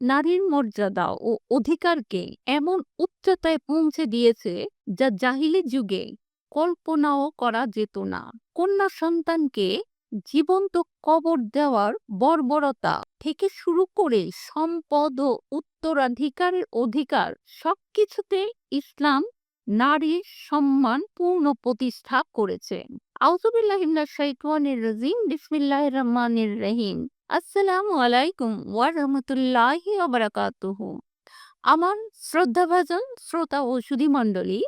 নারীর মর্যাদা ও অধিকারকে এমন উচ্চতায় পৌঁছে দিয়েছে যা জাহিলি যুগে কল্পনাও করা যেত না। কন্যা সন্তানকে জীবন্ত কবর দেওয়ার বর্বরতা থেকে শুরু করে সম্পদ ও উত্তরাধিকারের অধিকার সবকিছুতে ইসলাম নারীর সম্মান পূর্ণ প্রতিষ্ঠা করেছে। আউজুবিল্লাহিমিনাশ শাইতানির রাজিম। বিসমিল্লাহির রহমানির রহিম। আসসালামু আলাইকুম ওয়া রাহমাতুল্লাহি ওয়া বারাকাতুহু আমার শ্রদ্ধাভাজন শ্রোতা ও সুধী মণ্ডলী,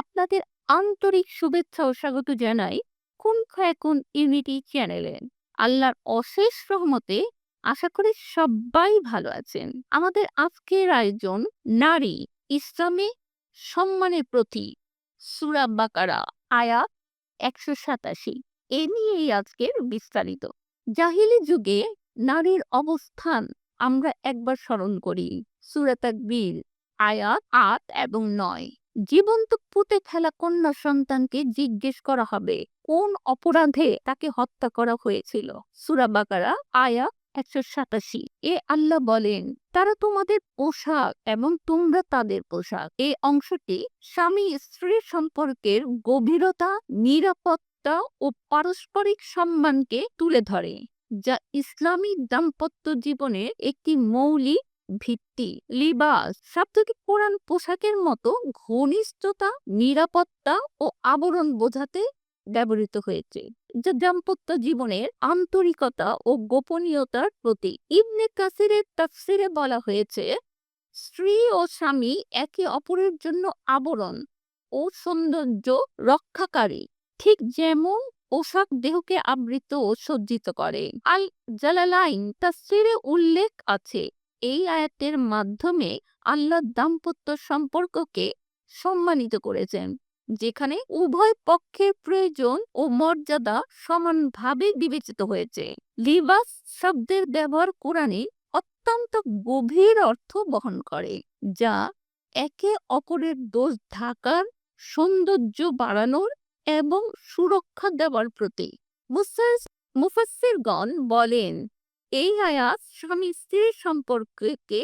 আপনাদের আন্তরিক শুভেচ্ছা ও স্বাগত জানাই কোন এখন ইউনিটি চ্যানেলে। আল্লাহর অশেষ রহমতে আশা করি সবাই ভালো আছেন। আমাদের আজকের আয়োজন নারী ইসলামে সম্মানের প্রতি সুরা বাকারা, আয়াত একশো সাতাশি। এ নিয়েই আজকের বিস্তারিত। জাহিলি যুগে নারীর অবস্থান আমরা একবার স্মরণ করি। সুরাতাকবীর আয়াত আট এবং নয়। জীবন্ত পুঁতে ফেলা কন্যা সন্তানকে জিজ্ঞেস করা হবে, কোন অপরাধে তাকে হত্যা করা হয়েছিল? সুরাবাকারা আয়া একশো সাতাশি। এ আল্লাহ বলেন, তারা তোমাদের পোশাক এবং তোমরা তাদের পোশাক। এই অংশটি স্বামী স্ত্রী সম্পর্কের গভীরতা, নিরাপত্তা ও পারস্পরিক সম্মানকে তুলে ধরে। যা ইসলামী দাম্পত্য জীবনের একটি মৌলিক ভিত্তি। লিবাস শব্দটি কোরআন পোশাকের মতো ঘনিষ্ঠতা, নিরাপত্তা ও আবরণ বোঝাতে ব্যবহৃত হয়েছে, যা দাম্পত্য জীবনের আন্তরিকতা ও গোপনীয়তার প্রতীক। ইবনে কাসিরের তাফসিরে বলা হয়েছে, স্ত্রী ও স্বামী একে অপরের জন্য আবরণ ও সৌন্দর্য রক্ষাকারী। ঠিক যেমন পোশাক দেহকে আবৃত ও সজ্জিত করে। আল জালালাইন তাফসিরে উল্লেখ আছে। এই আয়াতের মাধ্যমে আল্লাহ দাম্পত্য সম্পর্ককে সম্মানিত করেছেন, যেখানে উভয় পক্ষের প্রয়োজন ও মর্যাদা সমানভাবে বিবেচিত হয়েছে। লিবাস শব্দের ব্যবহার কোরআনে অত্যন্ত গভীর অর্থ বহন করে, যা একে অপরের দোষ ঢাকার সৌন্দর্য বাড়ানোর এবং সুরক্ষা দেওয়ার প্রতীক মুফাসিরগণ বলেন এই আয়াত স্বামী স্ত্রীর সম্পর্ককে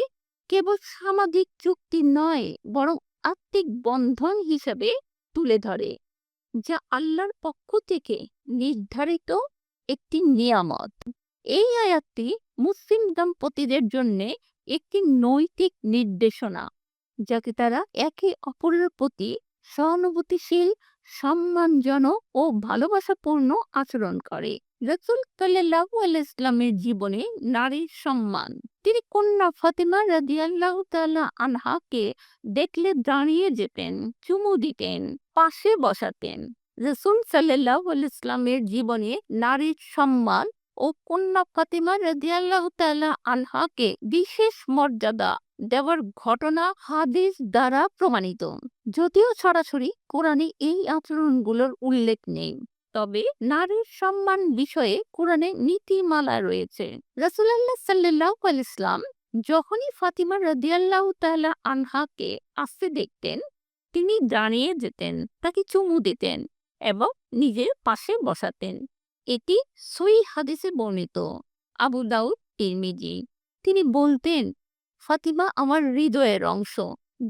কেবল সামাজিক চুক্তি নয়, বরং আত্মিক বন্ধন হিসেবে তুলে ধরে, যা আল্লাহর পক্ষ থেকে নির্ধারিত একটি নিয়ামত। এই আয়াতটি মুসলিম দম্পতিদের জন্য একটি নৈতিক নির্দেশনা, যাকে তারা একে অপরের প্রতি সহানুভূতিশীল সম্মানজনক ও ভালোবাসাপূর্ণ আচরণ করে। রসুল সাল্লাহ ইসলামের জীবনে নারীর সম্মান। তিনি কন্যা ফাতেমা রাজিয়াল্লাহ আনহাকে দেখলে দাঁড়িয়ে যেতেন, চুমু দিতেন, পাশে বসাতেন। রসুল সাল্লাহ ইসলামের জীবনে নারীর সম্মান ও কন্যা ফাতেমা রাদিয়াল্লাহ তাল্লাহ আনহাকে বিশেষ মর্যাদা দেওয়ার ঘটনা হাদিস দ্বারা প্রমাণিত। যদিও সরাসরি কোরআনে এই আচরণগুলোর উল্লেখ নেই, তবে নারীর সম্মান বিষয়ে কোরআনে নীতিমালা রয়েছে। রাসুলাল্লাহ সাল্লাহ ইসলাম যখনই ফাতিমা রদিয়াল্লাহ তাল্লাহ আনহাকে আসতে দেখতেন, তিনি দাঁড়িয়ে যেতেন, তাকে চুমু দিতেন এবং নিজের পাশে বসাতেন। এটি সই হাদিসে বর্ণিত। আবু দাউদ, তিরমিজি। তিনি বলতেন, ফাতিমা আমার হৃদয়ের অংশ,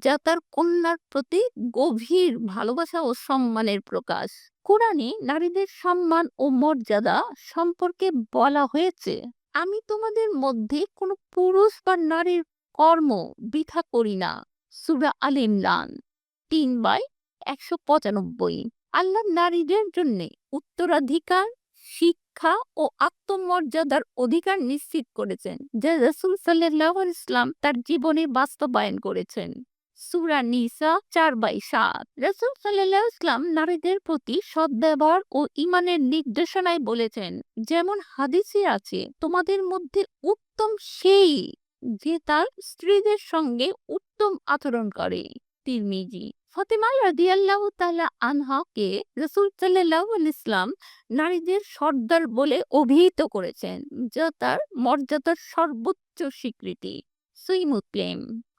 যা তার কন্যার প্রতি গভীর ভালোবাসা ও সম্মানের প্রকাশ। কোরআনে নারীদের সম্মান ও মর্যাদা সম্পর্কে বলা হয়েছে, আমি তোমাদের মধ্যে কোনো পুরুষ বা নারীর কর্ম বৃথা করি না। সুরা আল ইমরান, তিন বাই একশো পঁচানব্বই। আল্লাহ নারীদের জন্য উত্তরাধিকার শিক্ষা ও আত্মমর্যাদার অধিকার নিশ্চিত করেছেন, যা রসুল সাল্লাহ ইসলাম তার জীবনে বাস্তবায়ন করেছেন। সুরা নিসা চার বাই সাত। রসুল সাল্লাহ ইসলাম নারীদের প্রতি সদ্ব্যবহার ও ইমানের নির্দেশনায় বলেছেন, যেমন হাদিসে আছে, তোমাদের মধ্যে উত্তম সেই যে তার স্ত্রীদের সঙ্গে উত্তম আচরণ করে। তিরমিজি ফতেমা রাদিয়াল্লাহ তালা আনহাকে রসুল সাল্লাহ ইসলাম নারীদের সর্দার বলে অভিহিত করেছেন, যা তার মর্যাদার সর্বোচ্চ স্বীকৃতি। সুই মুসলিম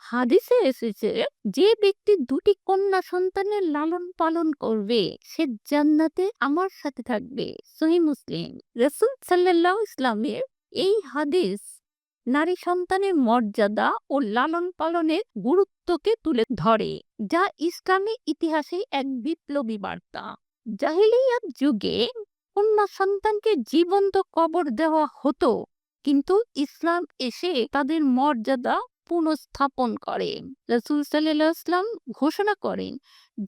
হাদিসে এসেছে, যে ব্যক্তি দুটি কন্যা সন্তানের লালন পালন করবে, সে জান্নাতে আমার সাথে থাকবে। সহি মুসলিম রসুল সাল্লাহ ইসলামের এই হাদিস নারী সন্তানের মর্যাদা ও লালন পালনের গুরুত্বকে তুলে ধরে, যা ইসলামী ইতিহাসে এক বিপ্লবী বার্তা। জাহিলিয়াত যুগে কন্যা সন্তানকে জীবন্ত কবর দেওয়া হতো, কিন্তু ইসলাম এসে তাদের মর্যাদা পুনঃস্থাপন করে রসুল সাল্লাহ ইসলাম ঘোষণা করেন,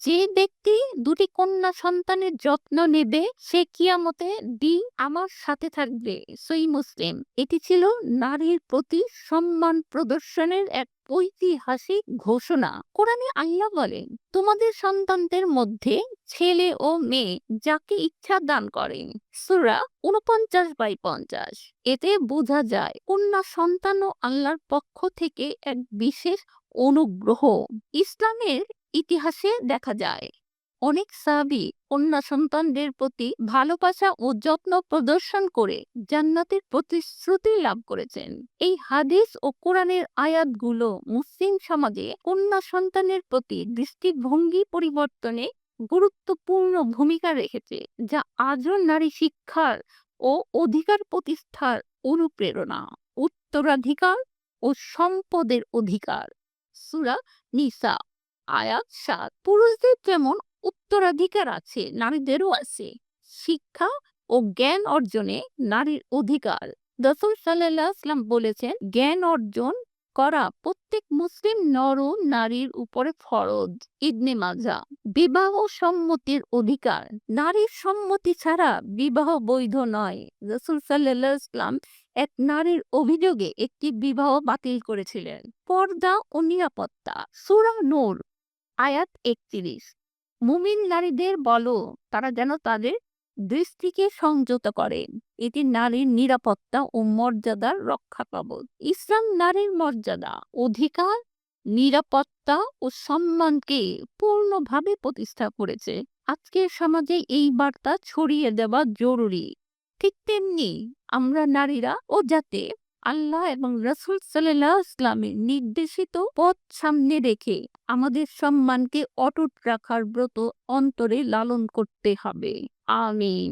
যে ব্যক্তি দুটি কন্যা সন্তানের যত্ন নেবে, সে কিয়ামতে দিন আমার সাথে থাকবে। সই মুসলিম, এটি ছিল নারীর প্রতি সম্মান প্রদর্শনের এক ঐতিহাসিক ঘোষণা। কোরআনে আল্লাহ বলেন, তোমাদের সন্তানদের মধ্যে ছেলে ও মেয়ে যাকে ইচ্ছা দান করেন, সুরা উনপঞ্চাশ বাই পঞ্চাশ। এতে বোঝা যায়, কন্যা সন্তান ও আল্লাহর পক্ষ থেকে এক বিশেষ অনুগ্রহ। ইসলামের ইতিহাসে দেখা যায়, অনেক সাহাবি কন্যা সন্তানদের প্রতি ভালোবাসা ও যত্ন প্রদর্শন করে জান্নাতের প্রতিশ্রুতি লাভ করেছেন। এই হাদিস ও কোরআনের আয়াতগুলো মুসলিম সমাজে কন্যা সন্তানের প্রতি দৃষ্টিভঙ্গি পরিবর্তনে গুরুত্বপূর্ণ ভূমিকা রেখেছে, যা আজও নারী শিক্ষার ও অধিকার প্রতিষ্ঠার অনুপ্রেরণা, উত্তরাধিকার ও সম্পদের অধিকার। সুরা নিসা, আয়াত সাত। পুরুষদের যেমন উত্তরাধিকার আছে, নারীদেরও আছে। শিক্ষা ও জ্ঞান অর্জনে নারীর অধিকার। দসুল সাল্লাহ ইসলাম বলেছেন, জ্ঞান অর্জন করা প্রত্যেক মুসলিম নর নারীর উপরে ফরজ। ইবনে মাজা, বিবাহ সম্মতির অধিকার। নারীর সম্মতি ছাড়া বিবাহ বৈধ নয়। রসুল সাল্লাহ ইসলাম এক নারীর অভিযোগে একটি বিবাহ বাতিল করেছিলেন। পর্দা ও নিরাপত্তা। সুরা নূর, আয়াত একত্রিশ। মুমিন নারীদের বলো, তারা যেন তাদের দৃষ্টিকে সংযত করেন এটি নারীর নিরাপত্তা ও মর্যাদার রক্ষা কবচ ইসলাম নারীর মর্যাদা, অধিকার, নিরাপত্তা ও সম্মানকে পূর্ণভাবে প্রতিষ্ঠা করেছে। আজকের সমাজে এই বার্তা ছড়িয়ে দেওয়া জরুরি। ঠিক তেমনি আমরা নারীরা ও যাতে আল্লাহ এবং রসুল সাল্লাহ ইসলামের নির্দেশিত পথ সামনে রেখে আমাদের সম্মানকে অটুট রাখার ব্রত অন্তরে লালন করতে হবে। আমিন।